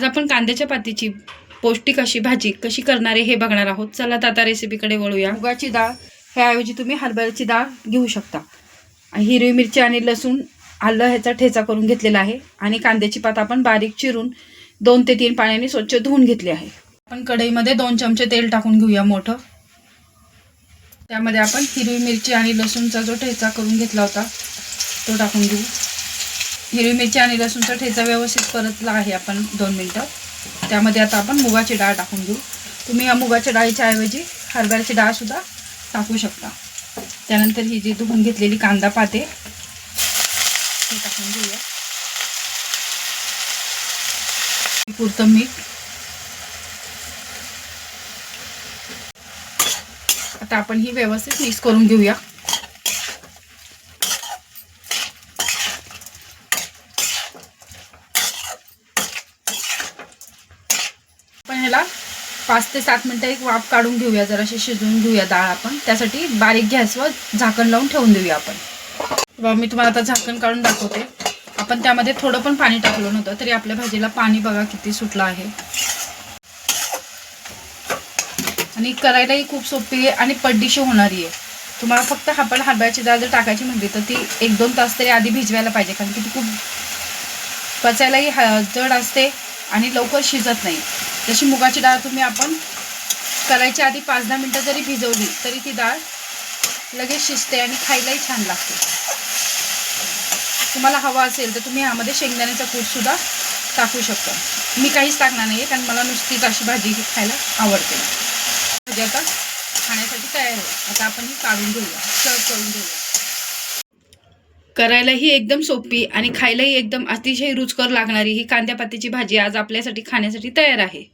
आज आपण कांद्याच्या पातीची पौष्टिक अशी भाजी कशी करणारे हे बघणार आहोत. चला तर आता रेसिपीकडे वळूया. मुगाची डाळ ह्याऐवजी तुम्ही हरभऱ्याची डाळ घेऊ शकता. आणि हिरवी मिरची आणि लसूण आलं ह्याचा ठेचा करून घेतलेला आहे. आणि कांद्याची पात आपण बारीक चिरून दोन ते तीन पाण्याने स्वच्छ धुवून घेतली आहे. आपण कढईमध्ये दोन चमचे तेल टाकून घेऊया मोठं. त्यामध्ये आपण हिरवी मिरची आणि लसूणचा जो ठेचा करून घेतला होता तो टाकून घेऊ. हिरवी मिरची आणि लसूणचा ठेचा व्यवस्थित परतला आहे आपण दोन मिनटं. त्यामध्ये आता आपण मुगाची डाळ टाकून घेऊ. तुम्ही या मुगाच्या डाळीच्या ऐवजी हरभऱ्याची डाळसुद्धा टाकू शकता. त्यानंतर ही जी धुवून घेतलेली कांदा पाते ती टाकून घेऊया. पुरतं मीठ. आता आपण ही व्यवस्थित मिक्स करून घेऊया. ह्याला पाच ते सात मिनटं एक वाफ काढून घेऊया जराशी शिजवून घेऊया डाळ आपण. त्यासाठी बारीक गॅसवर झाकण लावून ठेवून देऊया आपण. बघा मी तुम्हाला आता झाकण काढून दाखवते. आपण त्यामध्ये थोडं पण पाणी टाकलं नव्हतं तरी आपल्या भाजीला पाणी बघा किती सुटलं आहे. आणि करायलाही खूप सोपी आहे आणि पड्डीशी होणारी आहे. तुम्हाला फक्त आपण हरभऱ्याची डाळ जर टाकायची म्हणली तर ती एक दोन तास तरी आधी भिजवायला पाहिजे कारण की ती खूप पचायलाही ह- जड असते आणि लवकर शिजत नाही. जशी मुगाची डाळ तुम्ही आपण करायच्या आधी पाच दहा मिनटं जरी भिजवली तरी ती डाळ लगेच शिजते आणि खायलाही छान लागते. तुम्हाला हवा असेल तर तुम्ही ह्यामध्ये शेंगदाण्याचा कूटसुद्धा टाकू शकता. मी काहीच टाकणार नाही कारण मला नुसतीच अशी भाजी खायला आवडते. भाजी आता खाण्यासाठी तयार आहे. आता आपण ही काढून घेऊया. सर्व करून घेऊया. करायलाही एकदम सोपी आणि खायलाही एकदम अतिशय रुचकर लागणारी ही कांद्यापातीची भाजी आज आपल्यासाठी खाण्यासाठी तयार आहे.